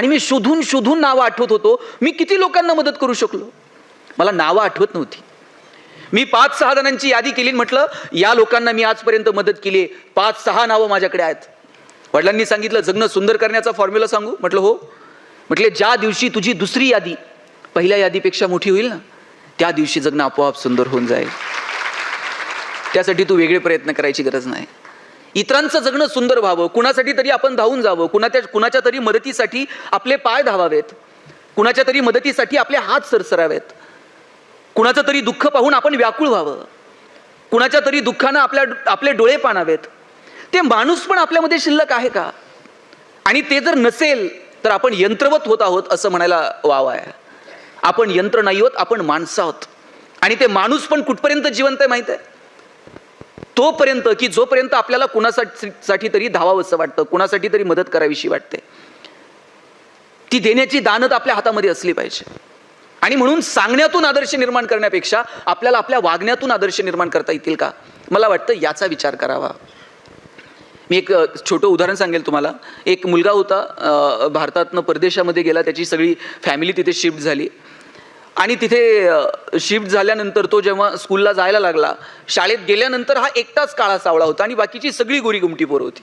आणि मी शोधून शोधून नावं आठवत होतो. मी किती लोकांना मदत करू शकलो? मला नावं आठवत नव्हती. मी पाच सहा जणांची यादी केली म्हटलं या लोकांना मी आजपर्यंत मदत केली पाच सहा नावं माझ्याकडे आहेत. वडिलांनी सांगितलं जगणं सुंदर करण्याचा फॉर्म्युला सांगू. म्हटलं हो. म्हटले ज्या दिवशी तुझी दुसरी यादी पहिल्या यादीपेक्षा मोठी होईल ना त्या दिवशी जगणं आपोआप सुंदर होऊन जाईल. त्यासाठी तू वेगळे प्रयत्न करायची गरज नाही. इतरांचं जगणं सुंदर व्हावं कुणासाठी तरी आपण धावून जावं कुणाच्या कुणाच्या तरी मदतीसाठी आपले पाय धावावेत कुणाच्या तरी मदतीसाठी आपले हात सरसरावेत. कुणाचं तरी दुःख पाहून आपण व्याकुळ व्हावं कुणाच्या तरी दुःखानं आपल्या आपले डोळे पाणावेत. ते माणूस पण आपल्यामध्ये शिल्लक आहे का? आणि ते जर नसेल तर आपण यंत्रवत होत आहोत असं म्हणायला वाव आहे. आपण यंत्र नाही होत आपण माणसं आहोत. आणि ते माणूस पण कुठपर्यंत जिवंत आहे माहीत आहे? तोपर्यंत की जोपर्यंत आपल्याला कुणासाठी तरी धावावंसं वाटतं कुणासाठी तरी मदत करावीशी वाटते ती देण्याची दानत आपल्या हातामध्ये असली पाहिजे. आणि म्हणून सांगण्यातून आदर्श निर्माण करण्यापेक्षा आपल्याला आपल्या वागण्यातून आदर्श निर्माण करता येतील का? मला वाटतं याचा विचार करावा. मी एक छोटं उदाहरण सांगेल तुम्हाला. एक मुलगा होता भारतातनं परदेशामध्ये गेला त्याची सगळी फॅमिली तिथे शिफ्ट झाली. आणि तिथे शिफ्ट झाल्यानंतर तो जेव्हा स्कूलला जायला लागला शाळेत गेल्यानंतर हा एकटाच काळा सावळा होता आणि बाकीची सगळी गोरी गुमटी पोरं होती.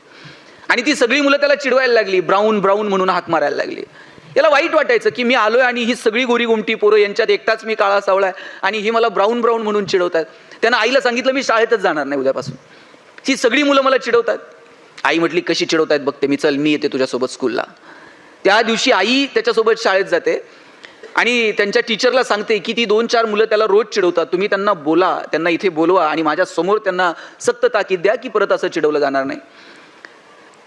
आणि ती सगळी मुलं त्याला चिडवायला लागली ब्राऊन ब्राऊन म्हणून हाक मारायला लागली. याला वाईट वाटायचं की मी आलोय आणि ही सगळी गोरी गुमटी पोरं यांच्यात एकटाच मी काळा सावळा आहे आणि ही मला ब्राऊन ब्राऊन म्हणून चिडवतात. त्यांना आईला सांगितलं मी शाळेतच जाणार नाही उद्यापासून. ही सगळी मुलं मला चिडवतात. आई म्हटली कशी चिडवतायत बघते मी चल मी येते तुझ्यासोबत स्कूलला त्या दिवशी आई त्याच्यासोबत शाळेत जाते. आणि त्यांच्या टीचरला सांगते की ती दोन चार मुलं त्याला रोज चिडवतात. तुम्ही त्यांना बोला त्यांना इथे बोलवा आणि माझ्यासमोर त्यांना सक्त ताकीद द्या की परत असं चिडवलं जाणार नाही.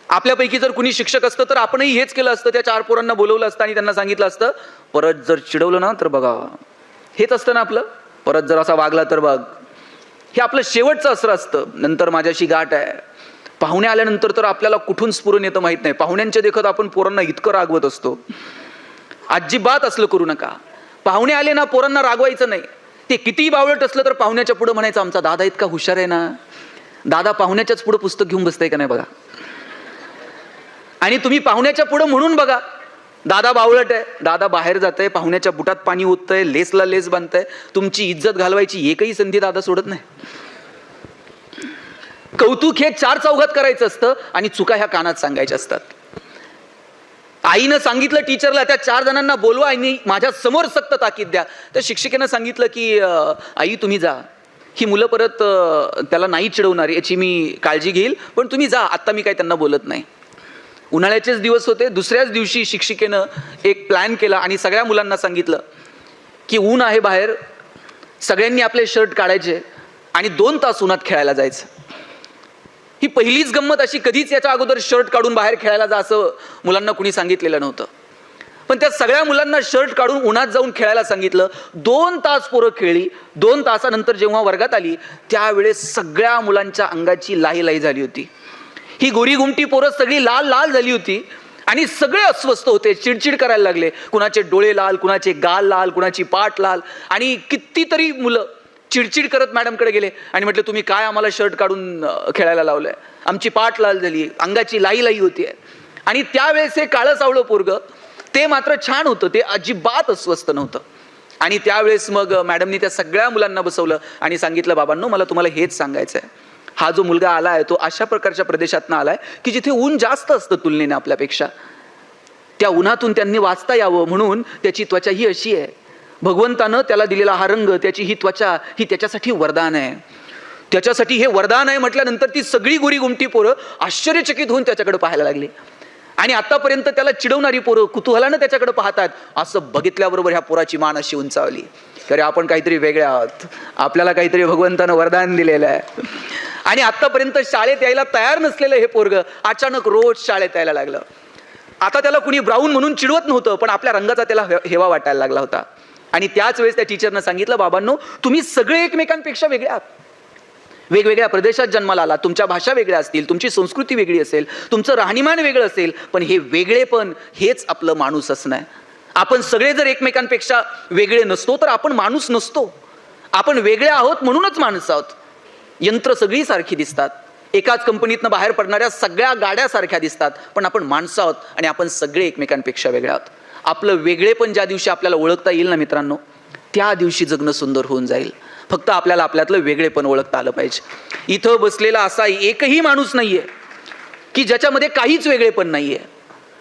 आपल्यापैकी जर कुणी शिक्षक असतं तर आपणही हेच केलं असतं. त्या चार पोरांना बोलवलं असतं आणि त्यांना सांगितलं असतं परत जर चिडवलं ना तर बघा. हेच असतं ना आपलं. परत जर असा वागला तर बघ. हे आपलं शेवटचं असं असतं. नंतर माझ्याशी गाठ आहे. पाहुणे आल्यानंतर तर आपल्याला कुठून स्फुरण येतं माहीत नाही. पाहुण्यांच्या देखत आपण पोरांना इतकं रागवत असतो. अजिबात असलं करू नका. पाहुणे आले ना पोरांना रागवायचं नाही. ते कितीही बावळट असलं तर पाहुण्याच्या पुढं म्हणायचं आमचा दादा इतका हुशार आहे ना. दादा पाहुण्याच्याच पुढं पुस्तक घेऊन बसतंय का नाही बघा. आणि तुम्ही पाहुण्याच्या पुढं म्हणून बघा. दादा बावळट आहे दादा बाहेर जात आहे पाहुण्याच्या बुटात पाणी ओततंय लेसला लेस बांधतंय. तुमची इज्जत घालवायची एकही संधी दादा सोडत नाही. कौतुक हे चार चौघात करायचं असतं आणि चुका ह्या कानात सांगायच्या असतात. आईनं सांगितलं टीचरला त्या चार जणांना बोलवा आणि माझ्यासमोर सक्त ताकीद द्या. तर शिक्षिकेनं सांगितलं की आई तुम्ही जा. ही मुलं परत त्याला नाही चिडवणार याची मी काळजी घेईल पण तुम्ही जा. आत्ता मी काही त्यांना बोलत नाही. उन्हाळ्याचेच दिवस होते. दुसऱ्याच दिवशी शिक्षिकेनं एक प्लॅन केला आणि सगळ्या मुलांना सांगितलं की ऊन आहे बाहेर. सगळ्यांनी आपले शर्ट काढायचे आणि दोन तास उन्हात खेळायला जायचं. ही पहिलीच गंमत अशी कधीच याच्या अगोदर शर्ट काढून बाहेर खेळायला जा असं मुलांना कुणी सांगितलेलं नव्हतं. पण त्या सगळ्या मुलांना शर्ट काढून उन्हात जाऊन खेळायला सांगितलं. दोन तास पोरं खेळली. दोन तासानंतर जेव्हा वर्गात आली त्यावेळेस सगळ्या मुलांच्या अंगाची लाही लाही झाली होती. ही गोरी गुमटी पोरं सगळी लाल लाल झाली होती आणि सगळे अस्वस्थ होते चिडचिड करायला लागले. कुणाचे डोळे लाल कुणाचे गाल लाल कुणाची पाठ लाल आणि कितीतरी मुलं चिडचिड करत मॅडमकडे गेले आणि म्हटलं तुम्ही काय आम्हाला शर्ट काढून खेळायला लावलंय? आमची पाठ लाल झाली अंगाची लाई लाई होती आणि त्यावेळेस हे काळं सावळं पोरग ते मात्र छान होतं ते अजिबात अस्वस्थ नव्हतं. आणि त्यावेळेस मग मॅडमनी त्या सगळ्या मुलांना बसवलं आणि सांगितलं बाबांनो मला तुम्हाला हेच सांगायचं आहे हा जो मुलगा आला आहे तो अशा प्रकारच्या प्रदेशातनं आलाय की जिथे ऊन जास्त असतं तुलनेने आपल्यापेक्षा. त्या उन्हातून त्यांनी वाचता यावं म्हणून त्याची त्वचा ही अशी आहे. भगवंतानं त्याला दिलेला हा रंग त्याची ही त्वचा ही त्याच्यासाठी वरदान आहे. त्याच्यासाठी हे वरदान आहे म्हटल्यानंतर ती सगळी गोरी गुमटी पोरं आश्चर्यचकित होऊन त्याच्याकडे पाहायला लागली. आणि आतापर्यंत त्याला चिडवणारी पोरं कुतूहलानं त्याच्याकडे पाहतात. असं बघितल्याबरोबर ह्या पोराची मान अशी उंचावली. अरे आपण काहीतरी वेगळे आहोत. आपल्याला काहीतरी भगवंतानं वरदान दिलेलं आहे. आणि आतापर्यंत शाळेत यायला तयार नसलेलं हे पोरग अचानक रोज शाळेत यायला लागलं. आता त्याला कुणी ब्राऊन म्हणून चिडवत नव्हतं पण आपल्या रंगाचा त्याला हेवा वाटायला लागला होता. आणि त्याच वेळेस त्या टीचरनं सांगितलं बाबांनो तुम्ही सगळे एकमेकांपेक्षा वेगळे आहात. वेगवेगळ्या प्रदेशात जन्माला आला तुमच्या भाषा वेगळ्या असतील तुमची संस्कृती वेगळी असेल तुमचं राहणीमान वेगळं असेल पण हे वेगळेपण हेच आपलं माणूस असणं आहे. आपण सगळे जर एकमेकांपेक्षा वेगळे नसतो तर आपण माणूस नसतो. आपण वेगळे आहोत म्हणूनच माणसं आहोत. यंत्र सगळी सारखी दिसतात. एकाच कंपनीतनं बाहेर पडणाऱ्या सगळ्या गाड्या सारख्या दिसतात. पण आपण माणसं आहोत आणि आपण सगळे एकमेकांपेक्षा वेगळे आहोत. आपलं वेगळेपण ज्या दिवशी आपल्याला ओळखता येईल ना मित्रांनो त्या दिवशी जगणं सुंदर होऊन जाईल. फक्त आपल्याला आपल्यातलं वेगळेपण ओळखता आलं पाहिजे. इथं बसलेला असा एकही माणूस नाहीये की ज्याच्यामध्ये काहीच वेगळेपण नाहीये.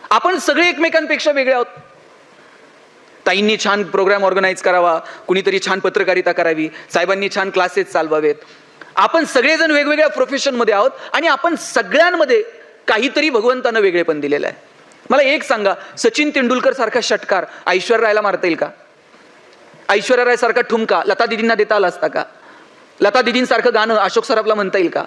आपण सगळे एकमेकांपेक्षा वेगळे आहोत. ताईंनी छान प्रोग्राम ऑर्गनाईज करावा कुणीतरी छान पत्रकारिता करावी साहेबांनी छान क्लासेस चालवावेत. आपण सगळेजण वेगवेगळ्या प्रोफेशनमध्ये आहोत आणि आपण सगळ्यांमध्ये काहीतरी भगवंतानं वेगळेपण दिलेलं आहे. मला एक सांगा सचिन तेंडुलकर सारखा षटकार ऐश्वर्या रायला मारता येईल का? ऐश्वर्या राय सारखा ठुमका लता दिदींना देता आला असता का? लता दिदींसारखं गाणं अशोक सराफला म्हणता येईल का?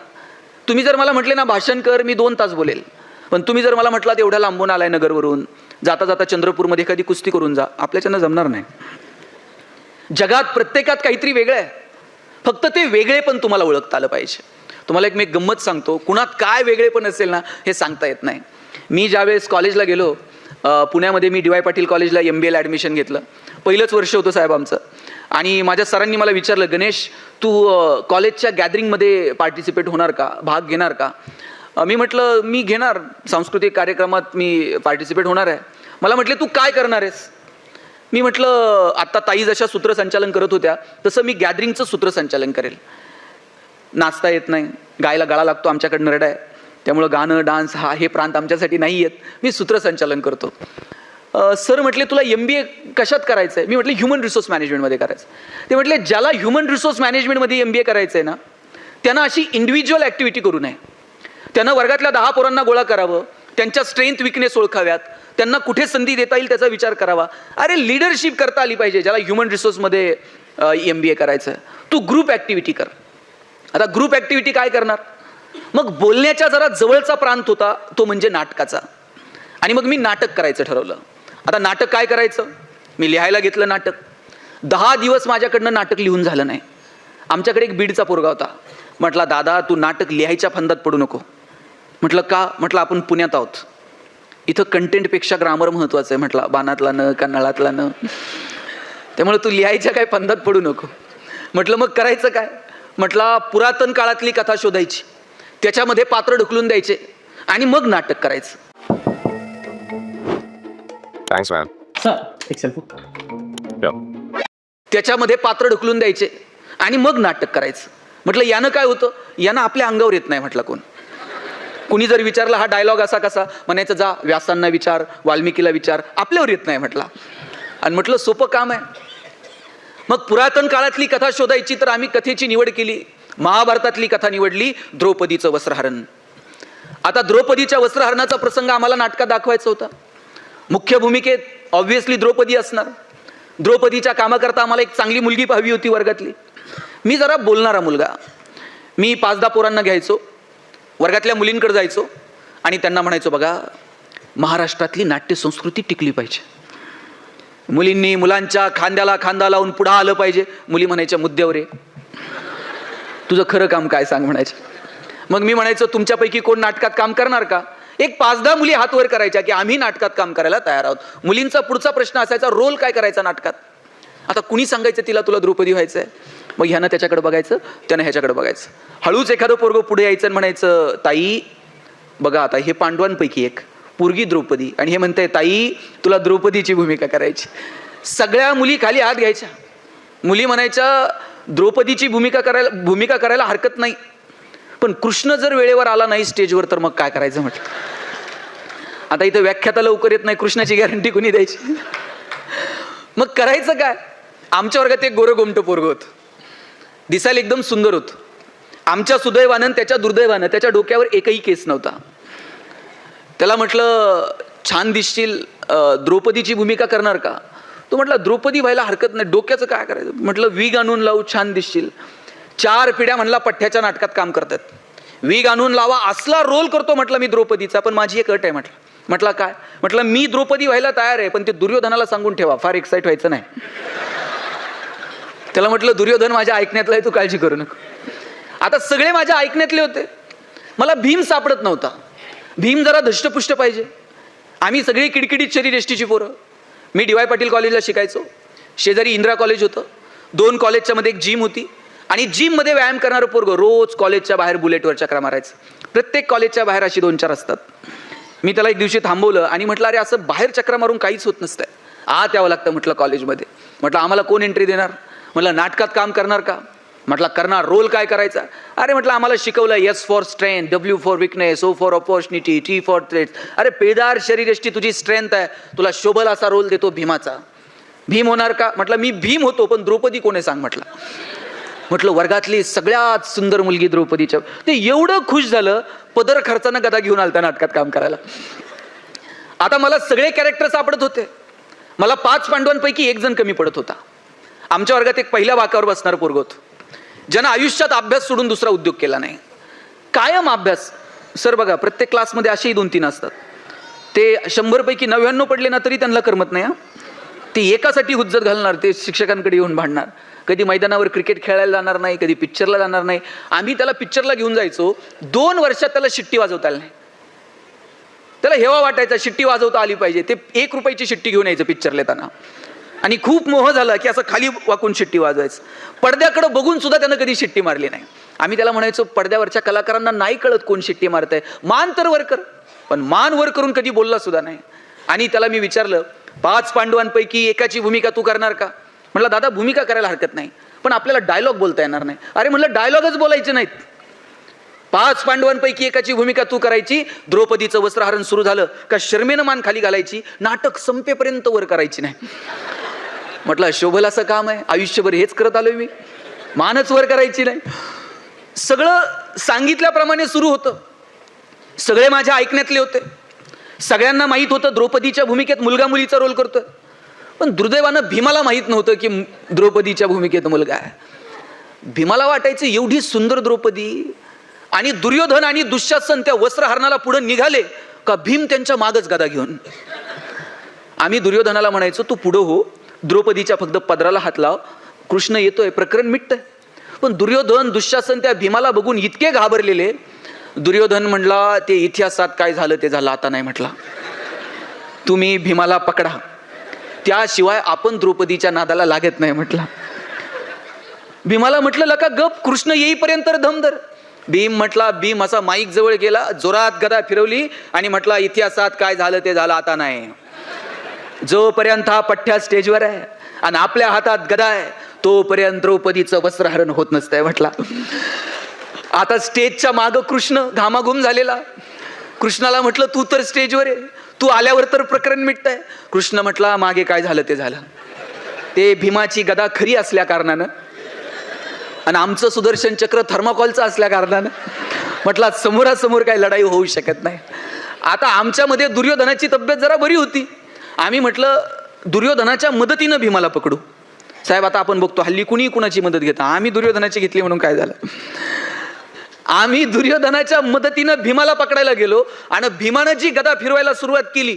तुम्ही जर मला म्हटले ना भाषण कर मी दोन तास बोलेल. पण तुम्ही जर मला म्हटलात एवढ्या लांबून आलाय नगरवरून जाता जाता चंद्रपूरमध्ये एखादी कुस्ती करून जा आपल्याच्यानं जमणार नाही. जगात प्रत्येकात काहीतरी वेगळं आहे. फक्त ते वेगळे पण तुम्हाला ओळखता आलं पाहिजे. तुम्हाला एक मी गंमत सांगतो कुणात काय वेगळे पण असेल ना हे सांगता येत नाही. मी ज्यावेळेस कॉलेजला गेलो पुण्यामध्ये मी डी वाय पाटील कॉलेजला एम बी एला ॲडमिशन घेतलं. पहिलंच वर्ष होतं साहेब आमचं. आणि माझ्या सरांनी मला विचारलं गणेश तू कॉलेजच्या गॅदरिंगमध्ये पार्टिसिपेट होणार का? भाग घेणार का? मी म्हटलं मी घेणार. सांस्कृतिक कार्यक्रमात मी पार्टिसिपेट होणार आहे. मला म्हटले तू काय करणार आहेस? मी म्हटलं आत्ता ताई जशा सूत्रसंचालन करत होत्या तसं मी गॅदरिंगचं सूत्रसंचालन करेल. नाचता येत नाही. गायला गळा लागतो आमच्याकडे नरडा आहे त्यामुळं गाणं डान्स हा हे प्रांत आमच्यासाठी नाही आहेत मी सूत्रसंचालन करतो. सर म्हटले तुला एम बी ए कशात करायचं आहे मी म्हटलं ह्युमन रिसोर्स मॅनेजमेंटमध्ये करायचं ते म्हटले ज्याला ह्युमन रिसोर्स मॅनेजमेंटमध्ये एम बी ए करायचं आहे ना त्यांना अशी इंडिव्हिज्युअल ॲक्टिव्हिटी करू नये. त्यांना वर्गातल्या दहा पोरांना गोळा करावं त्यांच्या स्ट्रेंथ विकनेस ओळखाव्यात. त्यांना कुठे संधी देता येईल त्याचा विचार करावा. अरे लिडरशिप करता आली पाहिजे ज्याला ह्युमन रिसोर्समध्ये एम बी ए करायचं आहे तू ग्रुप ॲक्टिव्हिटी कर. आता ग्रुप ॲक्टिव्हिटी काय करणार? मग बोलण्याच्या जरा जवळचा प्रांत होता तो म्हणजे नाटकाचा. आणि मग मी नाटक करायचं ठरवलं. आता नाटक काय करायचं? मी लिहायला घेतलं नाटक. दहा दिवस माझ्याकडनं नाटक लिहून झालं नाही. आमच्याकडे एक बीडचा पोरगा होता. म्हटला दादा तू नाटक लिहायच्या फंदात पडू नको. म्हटलं का? म्हटलं आपण पुण्यात आहोत. इथं कंटेंटपेक्षा ग्रामर महत्वाचं आहे. म्हटला बाणातला न का नळातला न. त्यामुळे तू लिहायच्या काय फंदात पडू नको. म्हटलं मग करायचं काय? म्हटला पुरातन काळातली कथा शोधायची. त्याच्यामध्ये पात्र ढकलून द्यायचे आणि मग नाटक करायचं. Selfie Yeah. त्याच्यामध्ये पात्र ढकलून द्यायचे आणि मग नाटक करायचं. म्हटलं यानं काय होतं? यानं आपल्या अंगावर येत नाही म्हटलं कोण? कुणी जर विचारलं हा डायलॉग असा कसा? म्हणायचं जा व्यासांना विचार वाल्मिकीला विचार आपल्यावर येत नाही म्हटला. आणि म्हटलं सोपं काम आहे. मग पुरातन काळातली कथा शोधायची तर आम्ही कथेची निवड केली. महाभारतातली कथा निवडली द्रौपदीचं वस्त्रहरण. आता द्रौपदीच्या वस्त्रहरणाचा प्रसंग आम्हाला नाटकात दाखवायचा होता. मुख्य भूमिकेत ऑब्व्हियसली द्रौपदी असणार. द्रौपदीच्या कामाकरता आम्हाला एक चांगली मुलगी पाहावी होती वर्गातली. मी जरा बोलणारा मुलगा. मी पाच दहा पोरांना घ्यायचो. वर्गातल्या मुलींकडे जायचो. आणि त्यांना म्हणायचो बघा महाराष्ट्रातली नाट्य संस्कृती टिकली पाहिजे. मुलींनी मुलांच्या खांद्याला खांदा लावून पुढं आलं पाहिजे. मुली म्हणायच्या मुद्द्यावर आहे हो तुझं खरं काम काय सांग म्हणायचं? मग मी म्हणायचं तुमच्यापैकी कोण नाटकात काम करणार का? एक पाच दहा मुली हात वर करायच्या की आम्ही नाटकात काम करायला तयार आहोत. मुलींचा पुढचा प्रश्न असायचा रोल काय करायचा नाटकात? आता कुणी सांगायचं तिला तुला द्रौपदी व्हायचं आहे मग ह्यानं त्याच्याकडे बघायचं त्यानं ह्याच्याकडे बघायचं. हळूच एखादं पोरगं पुढे यायचं आणि म्हणायचं ताई बघा आता हे पांडवांपैकी एक पूर्गी द्रौपदी. आणि हे म्हणतंय ताई तुला द्रौपदीची भूमिका करायची. सगळ्या मुली खाली हात घ्यायच्या. मुली म्हणायच्या द्रौपदीची भूमिका करायला भूमिका करायला हरकत नाही. पण कृष्ण जर वेळेवर आला नाही स्टेजवर तर मग काय करायचं म्हटलं? आता इथं व्याख्याता लवकर येत नाही कृष्णाची गॅरंटी कोणी द्यायची? मग करायचं काय? आमच्या वर्गात एक गोरं गोमटं पोरग होत. दिसायला एकदम सुंदर होत. आमच्या सुदैवानं त्याच्या दुर्दैवानं त्याच्या डोक्यावर एकही केस नव्हता. त्याला म्हटलं छान दिसशील द्रौपदीची भूमिका करणार का? तो म्हटला द्रौपदी व्हायला हरकत नाही डोक्याचं काय करायचं? म्हटलं वीग आणून लावू छान दिसशील. चार पिढ्या म्हणला पठ्ठ्याच्या नाटकात काम करतात. वीग आणून लावा असला रोल करतो म्हटलं मी द्रौपदीचा पण माझी एक अट आहे म्हटलं. म्हटलं काय? म्हटलं मी द्रौपदी व्हायला तयार आहे पण ते दुर्योधनाला सांगून ठेवा फार एक्साईट व्हायचं नाही. त्याला म्हटलं दुर्योधन माझ्या ऐकण्यातला आहे तू काळजी करू नको. आता सगळे माझ्या ऐकण्यातले होते. मला भीम सापडत नव्हता. भीम जरा धष्टपुष्ट पाहिजे. आम्ही सगळी किडकिडीत शरीर एष्टीची पोरं. मी डी वाय पाटील कॉलेजला शिकायचो. शेजारी इंदिरा कॉलेज होतं. दोन कॉलेजच्या मध्ये एक जिम होती. आणि जिममध्ये व्यायाम करणारं पोरगं रोज कॉलेजच्या बाहेर बुलेटवर चक्रा मारायचं. प्रत्येक कॉलेजच्या बाहेर अशी दोन चार असतात. मी त्याला एक दिवशी थांबवलं आणि म्हटलं अरे असं बाहेर चक्रा मारून काहीच होत नसतंय. आत यावं लागतं म्हटलं कॉलेजमध्ये. म्हटलं आम्हाला कोण एंट्री देणार? म्हटलं नाटकात काम करणार का? म्हटलं करणार रोल काय करायचा? अरे म्हटलं आम्हाला शिकवलं S for strength W for weakness O for opportunity T for threats अरे पेदार शरीरष्टी तुझी स्ट्रेंथ आहे. तुला शोभल असा रोल देतो भीमाचा. भीम होणार का? म्हटलं मी भीम होतो पण द्रौपदी कोणी सांग म्हटलं. म्हटलं वर्गातली सगळ्यात सुंदर मुलगी द्रौपदीच्या. ते एवढं खुश झालं पदर खर्चानं गदा घेऊन आलता नाटकात काम करायला. आता मला सगळे कॅरेक्टर सापडत होते. मला पाच पांडवांपैकी एक जण कमी पडत होता. आमच्या वर्गात एक पहिल्या वाकावर बसणार पोरगोत ज्यानं आयुष्यात अभ्यास सोडून दुसरा उद्योग केला नाही. कायम अभ्यास. सर बघा प्रत्येक क्लासमध्ये असेही दोन तीन असतात. ते शंभरपैकी नव्याण्णव पडले ना तरी त्यांना करमत नाही हा. ते एकासाठी हुज्जत घालणार ते शिक्षकांकडे येऊन भांडणार. कधी मैदानावर क्रिकेट खेळायला जाणार नाही कधी पिक्चरला जाणार नाही. आम्ही त्याला पिक्चरला घेऊन जायचो. दोन वर्षात त्याला शिट्टी वाजवता आली नाही. त्याला हेवा वाटायचा शिट्टी वाजवता आली पाहिजे. ते एक रुपयाची शिट्टी घेऊन यायचं पिक्चरला येताना आणि खूप मोह झाला की असं खाली वाकून शिट्टी वाजवायचं. पडद्याकडं बघून सुद्धा त्यानं कधी शिट्टी मारली नाही. आम्ही त्याला म्हणायचो पडद्यावरच्या कलाकारांना नाही कळत कोण शिट्टी मारत आहे मान तर वर कर. पण मान वर करून कधी बोलला सुद्धा नाही. आणि त्याला मी विचारलं पाच पांडवांपैकी एकाची भूमिका तू करणार का? म्हटलं दादा भूमिका करायला हरकत नाही. पण आपल्याला डायलॉग बोलता येणार नाही. अरे म्हटलं डायलॉगच बोलायचे नाहीत. पाच पांडवांपैकी एकाची भूमिका तू करायची द्रौपदीचं वस्त्रहरण सुरू झालं का शर्मेनं मान खाली घालायची नाटक संपेपर्यंत वर करायची नाही. म्हटलं शोभलाचं असं काम आहे? आयुष्यभर हेच करत आलोय मी. मानच वर करायची नाही. सगळं सांगितल्याप्रमाणे सुरू होतं. सगळे माझ्या ऐकण्यातले होते. सगळ्यांना माहीत होतं द्रौपदीच्या भूमिकेत मुलगा मुलीचा रोल करतो पण दुर्दैवानं भीमाला माहीत नव्हतं की द्रौपदीच्या भूमिकेत मुलगा आहे. भीमाला वाटायचं एवढी सुंदर द्रौपदी आणि दुर्योधन आणि दुःशासन त्या वस्त्रहरणाला पुढे निघाले का भीम त्यांच्या मागच गदा घेऊन? आम्ही दुर्योधनाला म्हणायचो तू पुढं हो. द्रौपदीच्या फक्त पदराला हात लाव. कृष्ण येतोय प्रकरण मिटतंय. पण दुर्योधन दुःशासन त्या भीमाला बघून इतके घाबरलेले. दुर्योधन म्हणला ते इतिहासात काय झालं ते झालं आता नाही म्हटला. तुम्ही भीमाला पकडा. त्याशिवाय आपण द्रौपदीच्या नादाला लागत नाही म्हटला. भीमाला म्हटलं लका गप कृष्ण येईपर्यंत धमधर भीम म्हटला भीम असा माईक जवळ गेला जोरात गदा फिरवली आणि म्हटला इतिहासात काय झालं ते झालं आता नाही. जोपर्यंत हा पठ्ठ्या स्टेजवर आहे आणि आपल्या हातात गदा आहे तोपर्यंत द्रौपदीचं वस्त्रहरण होत नसतंय म्हटला. आता स्टेजच्या माग कृष्ण घामाघूम झालेला. कृष्णाला म्हटलं तू तर स्टेजवर आहे. तू आल्यावर तर प्रकरण मिटतंय. कृष्ण म्हटला मागे काय झालं ते झालं. ते भीमाची गदा खरी असल्या कारणानं आणि आमचं सुदर्शन चक्र थर्माकॉलचं असल्या कारणानं म्हटला समोरासमोर काही लढाई होऊ शकत नाही. आता आमच्यामध्ये दुर्योधनाची तब्येत जरा बरी होती. आम्ही म्हटलं दुर्योधनाच्या मदतीनं भीमाला पकडू. साहेब आता आपण बघतो हल्ली कुणी कुणाची मदत घेता आम्ही दुर्योधनाची घेतली म्हणून काय झालं? आम्ही दुर्योधनाच्या मदतीनं भीमाला पकडायला गेलो आणि भीमानं जी गदा फिरवायला सुरुवात केली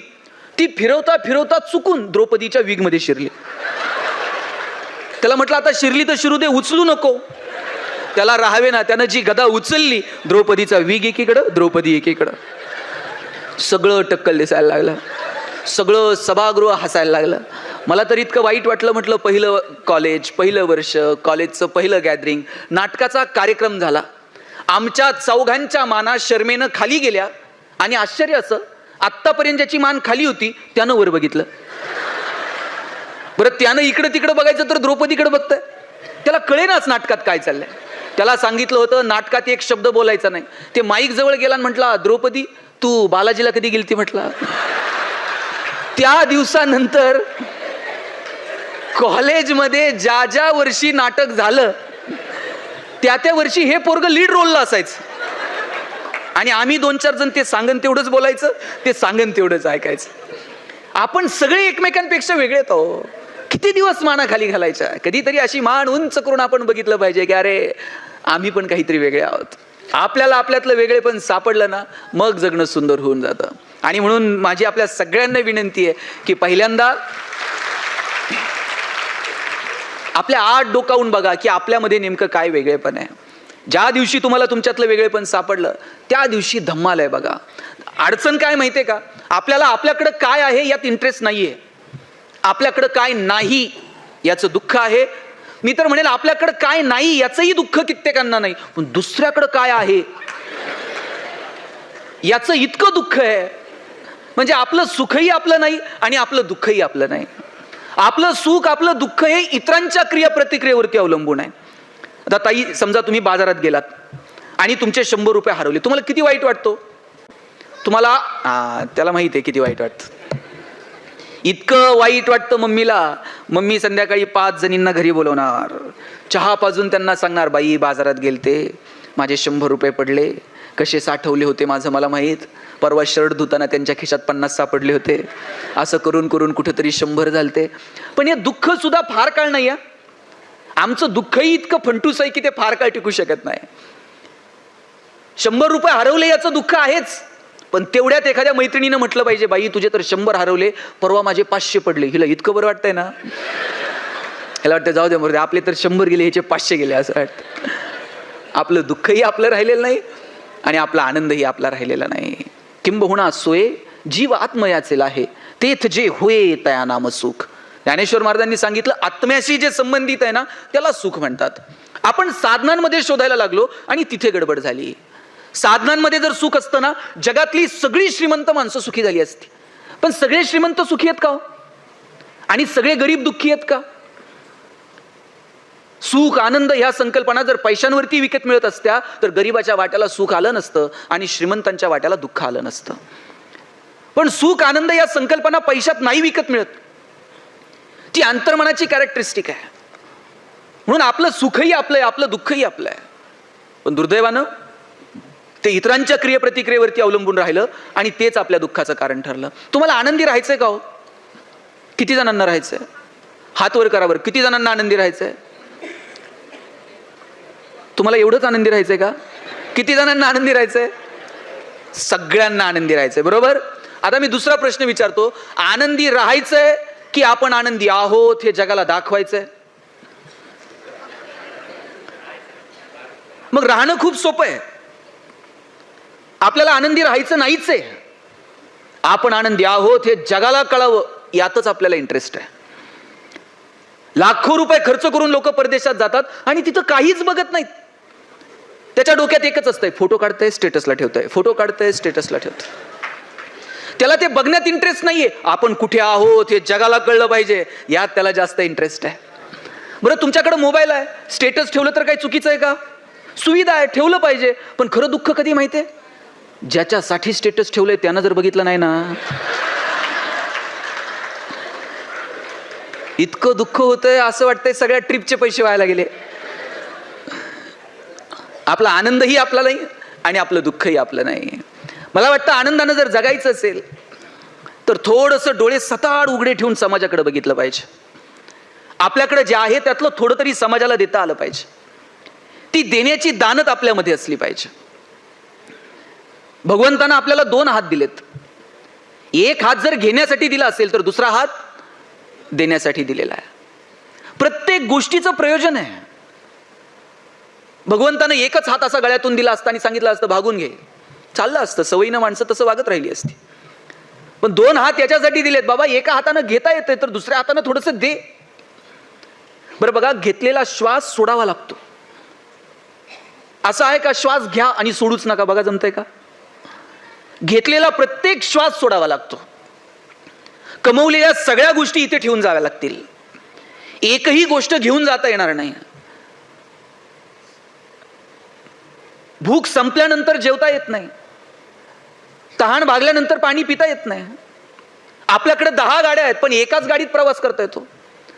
ती फिरवता फिरवता चुकून द्रौपदीच्या विगमध्ये शिरली. त्याला म्हटलं आता शिरली तर शिरू दे उचलू नको. त्याला राहावे ना त्यानं जी गदा उचलली द्रौपदीचा वीग एकीकडं द्रौपदी एकीकडं. सगळं टक्कल दिसायला लागलं. सगळं सभागृह हसायला लागलं. मला तर इतकं वाईट वाटलं म्हटलं पहिलं कॉलेज पहिलं वर्ष कॉलेजचं पहिलं गॅदरिंग नाटकाचा कार्यक्रम झाला. आमच्या चौघांच्या माना शर्मेनं खाली गेल्या. आणि आश्चर्य असं आत्तापर्यंत ज्याची मान खाली होती त्यानं वर बघितलं. बरं त्यानं इकडं तिकडं बघायचं तर द्रौपदीकडे बघतंय. त्याला कळेनाच नाटकात काय चाललंय. त्याला सांगितलं होतं नाटकात एक शब्द बोलायचा नाही. ते माईक जवळ गेला आणि म्हटला द्रौपदी तू बालाजीला कधी गेलती? म्हटला. त्या दिवसानंतर कॉलेजमध्ये ज्या ज्या वर्षी नाटक झालं त्या त्या वर्षी हे पोरग लीड रोलला असायचं. आणि आम्ही दोन चार जण ते सांगन तेवढंच बोलायचं ते सांगन तेवढंच ऐकायचं. आपण सगळे एकमेकांपेक्षा वेगळे आहो किती दिवस मानाखाली घालायच्या? कधीतरी अशी मान उंच करून आपण बघितलं पाहिजे की अरे आम्ही पण काहीतरी वेगळे आहोत. आपल्याला आपल्यातलं वेगळे पण सापडलं ना मग जगणं सुंदर होऊन जातं. आणि म्हणून माझी आपल्या सगळ्यांना विनंती आहे की पहिल्यांदा आपल्या आठ डोकावून बघा की आपल्यामध्ये नेमकं काय वेगळेपण आहे. ज्या दिवशी तुम्हाला तुमच्यातलं वेगळेपण सापडलं त्या दिवशी धम्माल आहे बघा. अडचण काय माहितीये का? आपल्याला आपल्याकडं काय आहे यात इंटरेस्ट नाही आहे आपल्याकडं काय नाही याचं दुःख आहे. मी तर म्हणेल आपल्याकडं काय नाही याचंही दुःख कित्येकांना नाही. पण दुसऱ्याकडं काय आहे? याचं इतकं दुःख आहे. म्हणजे आपलं सुखही आपलं नाही आणि आपलं दुःखही आपलं नाही. आपलं सुख आपलं दुःख हे इतरांच्या क्रियाप्रतिक्रियेवरती अवलंबून आहे. आता ताई समजा तुम्ही बाजारात गेलात आणि तुमचे शंभर रुपये हरवले तुम्हाला किती वाईट वाटतो? तुम्हाला त्याला माहिती आहे किती वाईट वाटतं. इतकं वाईट वाटतं मम्मीला. मम्मी संध्याकाळी पाच जणींना घरी बोलवणार. चहा पाजून त्यांना सांगणार बाई बाजारात गेलते. माझे शंभर रुपये पडले. कसे साठवले होते माझं मला माहीत. परवा शर्ट धुताना त्यांच्या खिशात पन्नास सापडले होते. असं करून करून कुठेतरी शंभर झालते. पण हे दुःख सुद्धा फार काळ नाही या आमचं दुःखही इतकं फंटूस आहे की ते फार काळ टिकू शकत नाही. शंभर रुपये हरवले याचं दुःख आहेच. पण तेवढ्यात एखाद्या मैत्रिणीनं म्हटलं पाहिजे बाई तुझे तर शंभर हरवले परवा माझे पाचशे पडले. हिला इतकं बरं वाटतंय ना. हिला वाटतं जाऊ दे मरू आपले तर शंभर गेले ह्याचे पाचशे गेले असं वाटतं. आपलं दुःखही आपलं राहिलेलं नाही आणि आपला आनंदही आपला राहिलेला नाही. किंबहुना सोये जीव आत्मयाचे आहे. तेथ जे होय तया नाम सुख. ज्ञानेश्वर महाराजांनी सांगितलं आत्म्याशी जे संबंधित आहे ना त्याला सुख म्हणतात. आपण साधनांमध्ये शोधायला लागलो आणि तिथे गडबड झाली. साधनांमध्ये जर सुख असतं ना जगातली सगळी श्रीमंत माणसं सुखी झाली असती. पण सगळे श्रीमंत सुखी आहेत का हो? आणि सगळे गरीब दुःखी आहेत का? सुख आनंद ह्या संकल्पना जर पैशांवरती विकत मिळत असत्या तर गरीबाच्या वाट्याला सुख आलं नसतं आणि श्रीमंतांच्या वाट्याला दुःख आलं नसतं. पण सुख आनंद या संकल्पना पैशात नाही विकत मिळत. ती अंतर्मनाची कॅरेक्टरिस्टिक आहे. म्हणून आपलं सुखही आपलं आहे आपलं दुःखही आपलं आहे पण दुर्दैवानं ते इतरांच्या क्रियप्रतिक्रियेवरती अवलंबून राहिलं आणि तेच आपल्या दुःखाचं कारण ठरलं. तुम्हाला आनंदी राहायचंय का हो? किती जणांना राहायचंय? हात वर करावर किती जणांना आनंदी राहायचंय? तुम्हाला एवढंच आनंदी राहायचंय का? किती जणांना आनंदी राहायचंय? सगळ्यांना आनंदी राहायचं आहे बरोबर? आता मी दुसरा प्रश्न विचारतो आनंदी राहायचंय की आपण आनंदी आहोत हे जगाला दाखवायचंय? मग राहणं खूप सोपं आहे. आपल्याला आनंदी राहायचं नाहीच आहे. आपण आनंदी आहोत हे जगाला कळावं यातच आपल्याला इंटरेस्ट आहे. लाखो रुपये खर्च करून लोक परदेशात जातात आणि तिथं काहीच बघत नाहीत. त्याच्या डोक्यात एकच असतंय फोटो काढतंय स्टेटसला ठेवतंय. फोटो काढतंय स्टेटसला ठेवतंय. त्याला ते बघण्यात इंटरेस्ट नाहीये. आपण कुठे आहोत हे जगाला कळलं पाहिजे. यात त्याला जास्त इंटरेस्ट आहे. बरं तुमच्याकडे मोबाईल आहे. स्टेटस ठेवलं तर काही चुकीचं आहे का? सुविधा आहे ठेवलं पाहिजे. पण खरं दुःख कधी माहिती आहे ज्याच्यासाठी स्टेटस ठेवलंय त्यानं जर बघितलं नाही ना. इतकं दुःख होतंय असं वाटतंय सगळ्या ट्रिपचे पैसे व्हायला गेले आपला आनंदही आपला नाही आणि आपलं दुःखही आपलं नाही. मला वाटतं आनंदानं जर जगायचं असेल तर थोडंसं डोळे सताड उघडे ठेवून समाजाकडे बघितलं पाहिजे. आपल्याकडे जे आहे त्यातलं थोडं तरी समाजाला देता आलं पाहिजे. ती देण्याची दानत आपल्यामध्ये असली पाहिजे. भगवंतानं आपल्याला दोन हात दिलेत. एक हात जर घेण्यासाठी दिला असेल तर दुसरा हात देण्यासाठी दिलेला आहे. प्रत्येक गोष्टीचं प्रयोजन आहे. भगवंतानं एकच हात असा गळ्यातून दिला असता आणि सांगितलं असतं भागून घे. चाललं असतं सवयीनं माणसं तसं वागत राहिली असती. पण दोन हात याच्यासाठी दिलेत बाबा एका हातानं घेता येते तर दुसऱ्या हातानं थोडंसं दे. बरं बघा घेतलेला श्वास सोडावा लागतो. असा आहे का श्वास घ्या आणि सोडूच नका. बघा जमतंय का? घेतलेला प्रत्येक श्वास सोडावा लागतो. कमवलेल्या सगळ्या गोष्टी इथे ठेवून जाव्या लागतील. एकही गोष्ट घेऊन जाता येणार नाही. भूक संपल्यानंतर जेवता येत नाही. तहान भागल्यानंतर पाणी पिता येत नाही. आपल्याकडे दहा गाड्या आहेत पण एकाच गाडीत प्रवास करता येतो.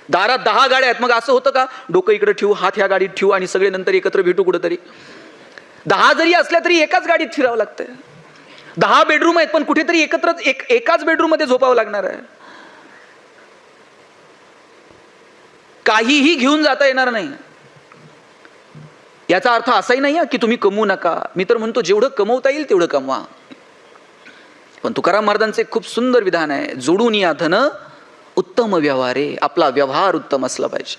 दारात दहा गाड्या आहेत मग असं होतं का? डोकं इकडे ठेवू हात ह्या गाडीत ठेवू आणि सगळे नंतर एकत्र भेटू कुठेतरी. दहा जरी असल्या तरी एकाच गाडीत फिरावं लागतंय. दहा बेडरूम आहेत पण कुठेतरी एकत्र एक एकाच बेडरूममध्ये झोपावं लागणार आहे. काहीही घेऊन जाता येणार नाही. याचा अर्थ असाही नाही की तुम्ही कमवू नका. मी तर म्हणतो जेवढं कमवता येईल तेवढं कमवा. पण तुकाराम महाराजांचे खूप सुंदर विधान आहे जोडून या धन उत्तम व्यवहारे आपला व्यवहार उत्तम असला पाहिजे.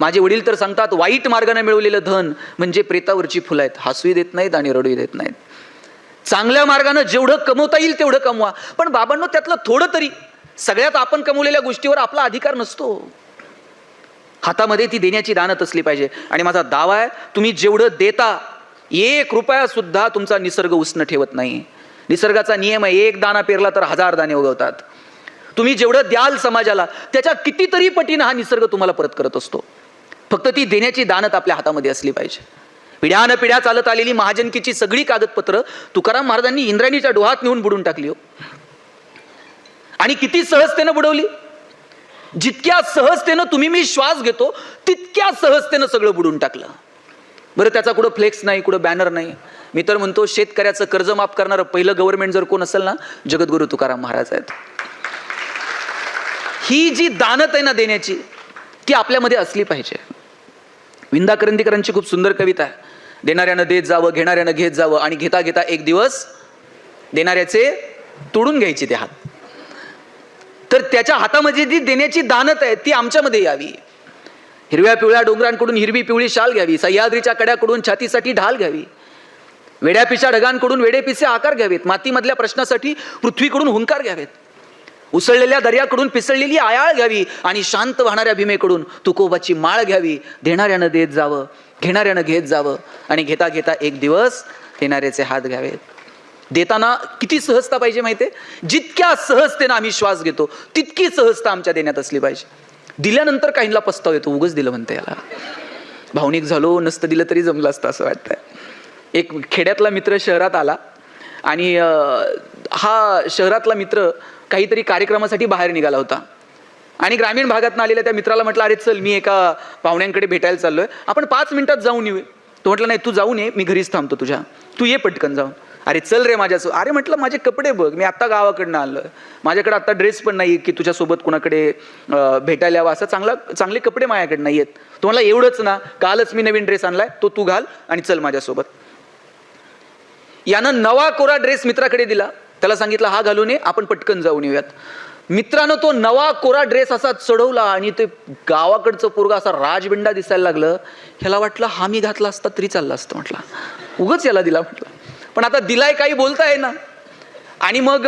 माझे वडील तर सांगतात वाईट मार्गाने मिळवलेलं धन म्हणजे प्रेतावरची फुलं आहेत हसवी देत नाहीत आणि रडवी देत नाहीत. चांगल्या मार्गानं जेवढं कमवता येईल तेवढं कमवा. पण बाबांनो त्यातलं थोडं तरी सगळ्यात आपण कमवलेल्या गोष्टीवर आपला अधिकार नसतो. हातामध्ये ती देण्याची दानत असली पाहिजे. आणि माझा दावा आहे तुम्ही जेवढं देता एक रुपयासुद्धा तुमचा निसर्ग उष्ण ठेवत नाही. निसर्गाचा नियम आहे एक दाना पेरला तर हजार दाणे उगवतात. तुम्ही जेवढं द्याल समाजाला त्याच्या कितीतरी पटीनं हा निसर्ग तुम्हाला परत करत असतो. फक्त ती देण्याची दानत आपल्या हातामध्ये असली पाहिजे. पिढ्यान पिढ्या चालत आलेली महाजनकीची सगळी कागदपत्र तुकाराम महाराजांनी इंद्रायणीच्या डोहात नेऊन बुडून टाकली हो. आणि किती सहजतेनं बुडवली. जितक्या सहजतेनं तुम्ही मी श्वास घेतो तितक्या सहजतेनं सगळं बुडून टाकलं. बरं त्याचा कुठं फ्लेक्स नाही कुठं बॅनर नाही. मी तर म्हणतो शेतकऱ्याचं कर्ज माफ करणारं पहिलं गव्हर्नमेंट जर कोण असेल ना जगद्गुरु तुकाराम महाराज आहेत. ही जी दानत आहे ना देण्याची ती आपल्यामध्ये असली पाहिजे. विंदा करंदीकरांची खूप सुंदर कविता आहे. देणाऱ्यानं देत जावं घेणाऱ्यानं घेत जावं आणि घेता घेता एक दिवस देणाऱ्याचे तोडून घ्यायचे ते हात. तर त्याच्या हातामध्ये जी देण्याची दानत आहे ती आमच्यामध्ये यावी. हिरव्या पिवळ्या डोंगरांकडून हिरवी पिवळी शाल घ्यावी सह्याद्रीच्या कड्याकडून छातीसाठी ढाल घ्यावी वेड्यापिशा ढगांकडून वेडेपिसे आकार घ्यावेत मातीमधल्या प्रश्नासाठी पृथ्वीकडून हुंकार घ्यावेत. उसळलेल्या दर्याकडून पिसळलेली आयाळ घ्यावी आणि शांत वाहणाऱ्या भीमेकडून तुकोबाची माळ घ्यावी. देणाऱ्यानं देत जावं घेणाऱ्यानं घेत जावं आणि घेता घेता एक दिवस देणाऱ्याचे हात घ्यावेत. देताना किती सहजता पाहिजे माहिती आहे जितक्या सहजतेनं आम्ही श्वास घेतो तितकी सहजता आमच्या देण्यात असली पाहिजे. दिल्यानंतर काहींना पस्ताव येतो उगच दिलं म्हणते याला. भावनिक झालो नसतं दिलं तरी जमलं असतं असं वाटतंय. एक खेड्यातला मित्र शहरात आला आणि हा शहरातला मित्र काहीतरी कार्यक्रमासाठी बाहेर निघाला होता. आणि ग्रामीण भागातून आलेल्या त्या मित्राला म्हटलं अरे चल मी एका पाहुण्यांकडे भेटायला चाललोय. आपण पाच मिनिटात जाऊन येऊ तो म्हटलं नाही तू जाऊन ये मी घरीच थांबतो तुझ्या. तू ये पटकन जाऊन. अरे चल रे माझ्यासो अरे म्हटलं माझे कपडे बघ मी आत्ता गावाकडनं आलं. माझ्याकडे आत्ता ड्रेस पण नाही की तुझ्यासोबत कुणाकडे भेटायला यावं. असं चांगला चांगले कपडे माझ्याकडे नाही आहेत तुम्हाला एवढंच ना कालच मी नवीन ड्रेस आणलाय तो तू घाल आणि चल माझ्यासोबत. यानं नवा कोरा ड्रेस मित्राकडे दिला. त्याला सांगितलं हा घालून ये आपण पटकन जाऊन येऊयात. मित्रानं तो नवा कोरा ड्रेस असा चढवला आणि ते गावाकडचं पोरगा असा राजबिंडा दिसायला लागलं. ह्याला वाटलं हा मी घातला असता तरी चालला असतं म्हटलं. उगच याला दिला म्हटलं. पण आता दिलाय काही बोलता ना. आणि मग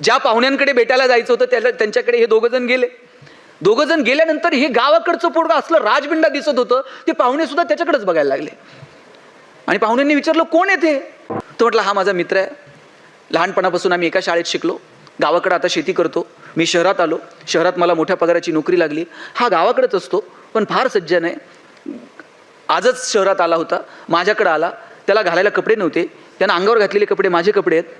ज्या पाहुण्यांकडे भेटायला जायचं होतं त्याला त्यांच्याकडे हे दोघं जण गेले. दोघं जण गेल्यानंतर हे गावाकडचं पोरगा असलं राजबिंडा दिसत होतं ते पाहुणे सुद्धा त्याच्याकडेच बघायला लागले. आणि पाहुण्यांनी विचारलं कोण येते तो म्हटलं हा माझा मित्र आहे. लहानपणापासून आम्ही एका शाळेत शिकलो. गावाकडे आता शेती करतो. मी शहरात आलो. शहरात मला मोठ्या पगाराची नोकरी लागली. हा गावाकडेच असतो पण फार सज्जन आहे. आजच शहरात आला होता. माझ्याकडं आला. त्याला घालायला कपडे नव्हते. त्यानं अंगावर घातलेले कपडे माझे कपडे आहेत.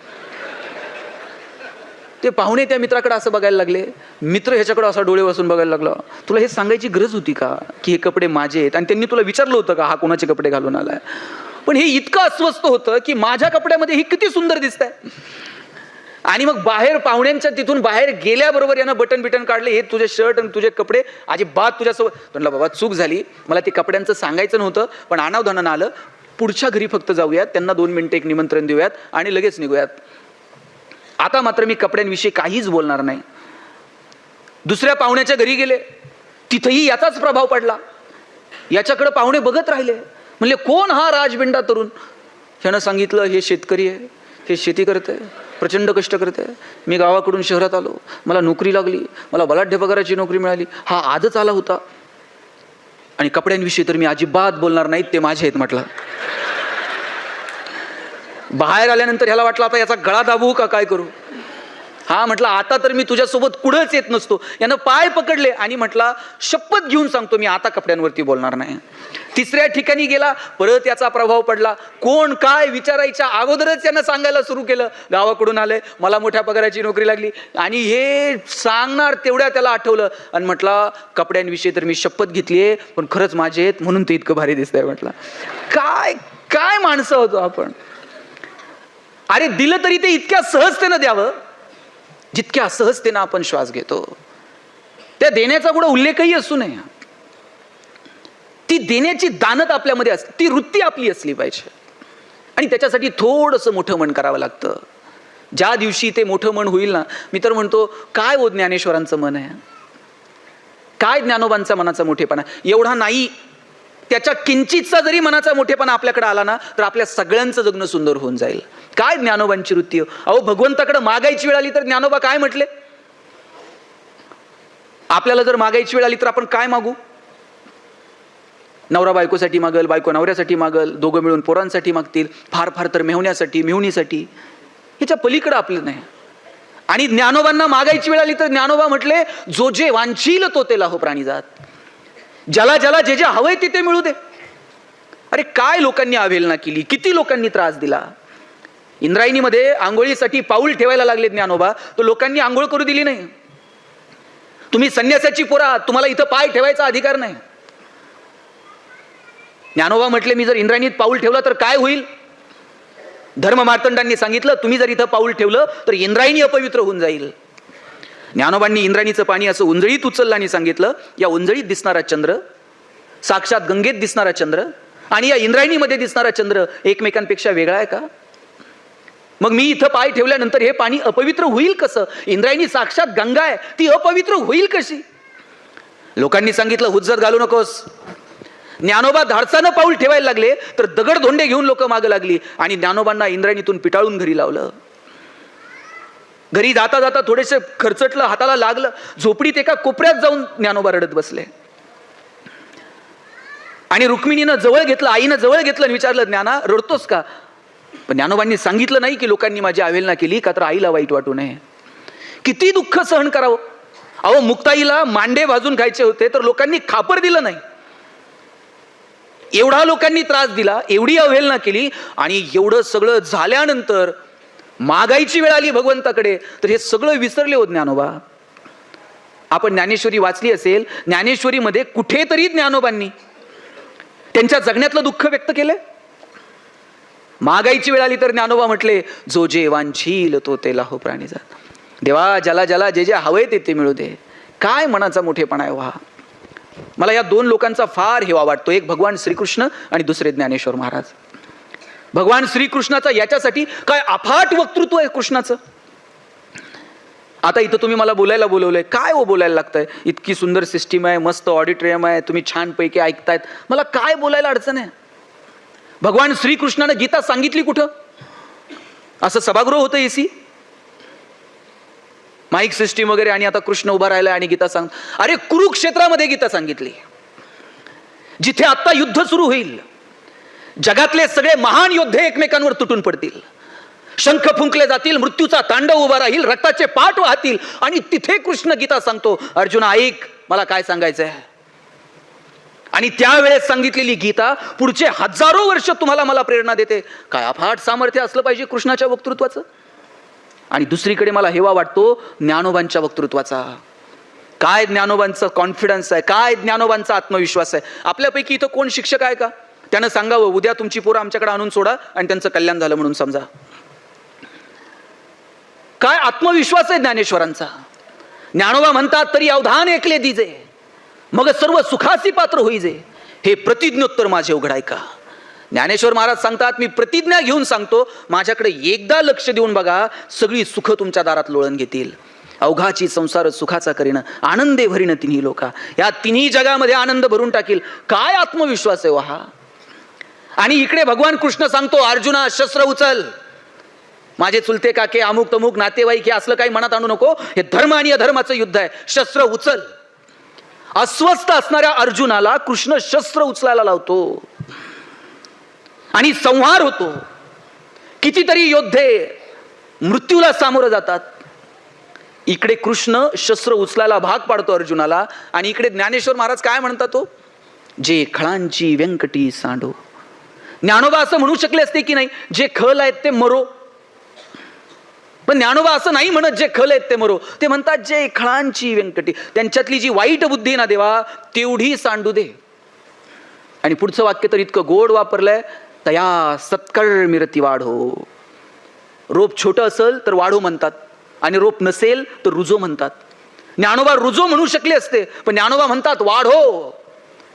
ते पाहुणे त्या मित्राकडे असं बघायला लागले. मित्र ह्याच्याकडे असा डोळे बसून बघायला लागला. तुला हे सांगायची गरज होती का की हे कपडे माझे आहेत? आणि त्यांनी तुला विचारलं होतं का हा कोणाचे कपडे घालून आलाय? पण हे इतकं अस्वस्थ होतं की माझ्या कपड्यामध्ये ही किती सुंदर दिसत आहे आणि मग बाहेर पाहुण्यांच्या तिथून बाहेर गेल्याबरोबर यानं बटन बिटन काढले. हे तुझे शर्ट आणि तुझे कपडे अजिबात तुझ्यासोबत म्हणलं बाबा चूक झाली. मला ते कपड्यांचं सांगायचं नव्हतं पण अनावधानानं आलं. पुढच्या घरी फक्त जाऊयात त्यांना दोन मिनिटं एक निमंत्रण देऊयात आणि लगेच निघूयात. आता मात्र मी कपड्यांविषयी काहीच बोलणार नाही. दुसऱ्या पाहुण्याच्या घरी गेले. तिथंही याचाच प्रभाव पडला. याच्याकडे पाहुणे बघत राहिले. म्हणजे कोण हा राजबिंडा तरुण? ह्यानं सांगितलं हे शेतकरी आहे. हे शेती करते प्रचंड कष्ट करते मी गावाकडून शहरात आलो. मला नोकरी लागली. मला बलाढ्य पगाराची नोकरी मिळाली. हा आजच आला होता. आणि कपड्यांविषयी तर मी अजिबात बोलणार नाहीत ते माझे आहेत म्हटलं. बाहेर आल्यानंतर ह्याला वाटलं आता याचा गळा दाबू का काय करू? हा म्हटलं आता तर मी तुझ्यासोबत कुठंच येत नसतो. यानं पाय पकडले आणि म्हटला शपथ घेऊन सांगतो मी आता कपड्यांवरती बोलणार नाही. तिसऱ्या ठिकाणी गेला परत याचा प्रभाव पडला. कोण काय विचारायच्या अगोदरच त्यांना सांगायला सुरू केलं. गावाकडून आलंय मला मोठ्या पगाराची नोकरी लागली. आणि हे सांगणार तेवढ्या त्याला आठवलं. आणि म्हटला कपड्यांविषयी तर मी शपथ घेतली आहे पण खरंच माझे आहेत म्हणून ते इतकं भारी दिसतंय म्हटलं. काय काय माणसं होतो आपण? अरे दिलं तरी ते इतक्या सहजतेनं द्यावं जितक्या सहजतेनं आपण श्वास घेतो. त्या देण्याचा कुठं उल्लेखही असू नये. ती देण्याची दानत आपल्यामध्ये असते ती वृत्ती आपली असली पाहिजे. आणि त्याच्यासाठी थोडंसं मोठं मन करावं लागतं. ज्या दिवशी ते मोठं मन होईल ना मी तर म्हणतो काय हो ज्ञानेश्वरांचं मन आहे? काय ज्ञानोबांचा मनाचा मोठेपणा? एवढा नाही त्याच्या किंचितचा जरी मनाचा मोठेपणा आपल्याकडे आला ना तर आपल्या सगळ्यांचं जगणं सुंदर होऊन जाईल. काय ज्ञानोबांची वृत्ती हो? अहो भगवंताकडे मागायची वेळ आली तर ज्ञानोबा काय म्हटले? आपल्याला जर मागायची वेळ आली तर आपण काय मागू? नवरा बायकोसाठी मागल बायको नवऱ्यासाठी मागल दोघं मिळून पोरांसाठी मागतील फार फार तर मेहण्यासाठी मेहुणीसाठी. ह्याच्या पलीकडं आपलं नाही. आणि ज्ञानोबांना मागायची वेळ आली तर ज्ञानोबा म्हटले जो जे वांछील तो ते लाहो प्राणीजात ज्याला ज्याला जे जे हवंय ते ते मिळू दे. अरे काय लोकांनी अवहेलना केली? किती लोकांनी त्रास दिला? इंद्रायणीमध्ये आंघोळीसाठी पाऊल ठेवायला लागले ज्ञानोबा. तर लोकांनी आंघोळ करू दिली नाही. तुम्ही संन्यासाची पोरा तुम्हाला इथं पाय ठेवायचा अधिकार नाही. ज्ञानोबा म्हटले मी जर इंद्रायणीत पाऊल ठेवलं तर काय होईल? धर्म मार्तंडांनी सांगितलं तुम्ही जर इथं पाऊल ठेवलं तर इंद्रायणी अपवित्र होऊन जाईल. ज्ञानोबांनी इंद्रायणीचं पाणी असं उंजळीत उचललं आणि सांगितलं या उंजळीत दिसणारा चंद्र साक्षात गंगेत दिसणारा चंद्र आणि या इंद्रायणीमध्ये दिसणारा चंद्र एकमेकांपेक्षा वेगळा आहे का? मग मी इथं पाय ठेवल्यानंतर हे पाणी अपवित्र होईल कसं? इंद्रायणी साक्षात गंगा आहे ती अपवित्र होईल कशी? लोकांनी सांगितलं हुज्जत घालू नकोस. ज्ञानोबा धाडसानं पाऊल ठेवायला लागले तर दगड धोंडे घेऊन लोक मागं लागली आणि ज्ञानोबांना इंद्रायणीतून पिटाळून घरी लावलं. घरी जाता जाता थोडेसे खर्चटलं हाताला लागलं. झोपडीत एका कोपऱ्यात जाऊन ज्ञानोबा रडत बसले. आणि रुक्मिणीनं जवळ घेतलं आईनं जवळ घेतलं आणि विचारलं ज्ञाना रडतोस का? पण ज्ञानोबांनी सांगितलं नाही की लोकांनी माझी अवेलना केली का तर आईला वाईट वाटू नये. किती दुःख सहन करावं? अहो मुक्ताईला मांडे भाजून खायचे होते तर लोकांनी खापर दिलं नाही. एवढा लोकांनी त्रास दिला एवढी अवहेलना केली आणि एवढं सगळं झाल्यानंतर मागायची वेळ आली भगवंताकडे तर हे सगळं विसरले हो ज्ञानोबा. आपण ज्ञानेश्वरी वाचली असेल ज्ञानेश्वरीमध्ये कुठेतरी ज्ञानोबांनी त्यांच्या जगण्यातलं दुःख व्यक्त केलंय मागायची वेळ आली तर ज्ञानोबा म्हटले जो जे वांछील तो ते लाहो प्राणी जात. देवा ज्याला ज्याला जे जे हवंय ते ते मिळू दे. काय मनाचा मोठेपणा आहे व्हा मला या दोन लोकांचा फार हेवा वाटतो. एक भगवान श्रीकृष्ण आणि दुसरे ज्ञानेश्वर महाराज. भगवान श्रीकृष्णाचा याच्यासाठी काय अफाट वक्तृत्व आहे कृष्णाचं? आता इथं तुम्ही मला बोलायला बोलवलंय. काय हो बोलायला लागतंय? इतकी सुंदर सिस्टीम आहे मस्त ऑडिटोरियम आहे तुम्ही छानपैकी ऐकतायत. मला काय बोलायला अडचण आहे? भगवान श्रीकृष्णानं गीता सांगितली कुठं? असं सभागृह होतं एसी माईक सिस्टीम वगैरे आणि आता कृष्ण उभा राहिला आणि गीता सांग अरे कुरुक्षेत्रामध्ये गीता सांगितली. जिथे आता युद्ध सुरू होईल जगातले सगळे महान योद्धे एकमेकांवर तुटून पडतील. शंख फुंकले जातील मृत्यूचा तांडव उभा राहील रक्ताचे पाठ वाहतील आणि तिथे कृष्ण गीता सांगतो अर्जुन ऐक मला काय सांगायचंय? आणि त्यावेळेस सांगितलेली गीता पुढचे हजारो वर्ष तुम्हाला मला प्रेरणा देते. काय अफाट सामर्थ्य असलं पाहिजे कृष्णाच्या वक्तृत्वाचं. आणि दुसरीकडे मला हेवा वाटतो ज्ञानोबांच्या वक्तृत्वाचा. काय ज्ञानोबांचं कॉन्फिडन्स आहे? काय ज्ञानोबांचा आत्मविश्वास आहे? आपल्यापैकी इथं कोण शिक्षक आहे का? त्यानं सांगावं उद्या तुमची पोरं आमच्याकडे आणून सोडा आणि त्यांचं कल्याण झालं म्हणून समजा. काय आत्मविश्वास आहे ज्ञानेश्वरांचा? ज्ञानोबा म्हणतात तरी अवधान ऐकले दिजे. मग सर्व सुखासी पात्र होईजे. हे प्रतिज्ञोत्तर माझे उघड का ज्ञानेश्वर महाराज सांगतात मी प्रतिज्ञा घेऊन सांगतो माझ्याकडे एकदा लक्ष देऊन बघा सगळी सुख तुमच्या दारात लोळण घेतील. अवघाची संसार सुखाचा करीन आनंदे भरीन तिन्ही लोका. या तिन्ही जगामध्ये आनंद भरून टाकील. काय आत्मविश्वास आहे हा आणि इकडे भगवान कृष्ण सांगतो अर्जुना शस्त्र उचल. माझे चुलते काके अमुक तमुक नातेवाईक हे असलं काही मनात आणू नको. हे धर्म आणि अधर्माचं युद्ध आहे. शस्त्र उचल. अस्वस्थ असणाऱ्या अर्जुनाला कृष्ण शस्त्र उचलायला लावतो. आणि संहार होतो. कितीतरी योद्धे मृत्यूला सामोरं जातात. इकडे कृष्ण शस्त्र उचलायला भाग पाडतो अर्जुनाला आणि इकडे ज्ञानेश्वर महाराज काय म्हणतात तो? जे खळांची व्यंकटी सांडो. ज्ञानोबा असं म्हणू शकले असते की नाही? जे खल आहेत ते मरो. पण ज्ञानोबा असं नाही म्हणत जे खल आहेत ते मरो. ते म्हणतात जे खळांची व्यंकटी. त्यांच्यातली जी वाईट बुद्धी ना देवा तेवढी सांडू दे. आणि पुढचं वाक्य तर इतकं गोड वापरलंय. तया सत्कर्मिरती वाढो. रोप छोटं असेल तर वाढो म्हणतात. आणि रोप नसेल तर रुजो म्हणतात. ज्ञानोबा रुजो म्हणू शकले असते पण ज्ञानोबा म्हणतात वाढो.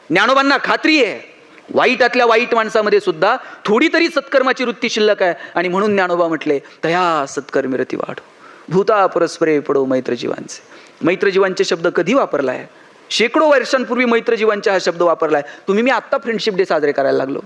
ज्ञानोबांना खात्री आहे. वाईटातल्या वाईट माणसामध्ये सुद्धा थोडी तरी सत्कर्माची वृत्ती शिल्लक आहे. आणि म्हणून ज्ञानोबा म्हटले तया सत्कर्मिरती वाढो. भूता परस्परे पडो मैत्रजीवांचे. मैत्रजीवांचे शब्द कधी वापरलाय? शेकडो वर्षांपूर्वी मैत्रजीवांचा हा शब्द वापरलाय. तुम्ही मी आत्ता फ्रेंडशिप डे साजरे करायला लागलो.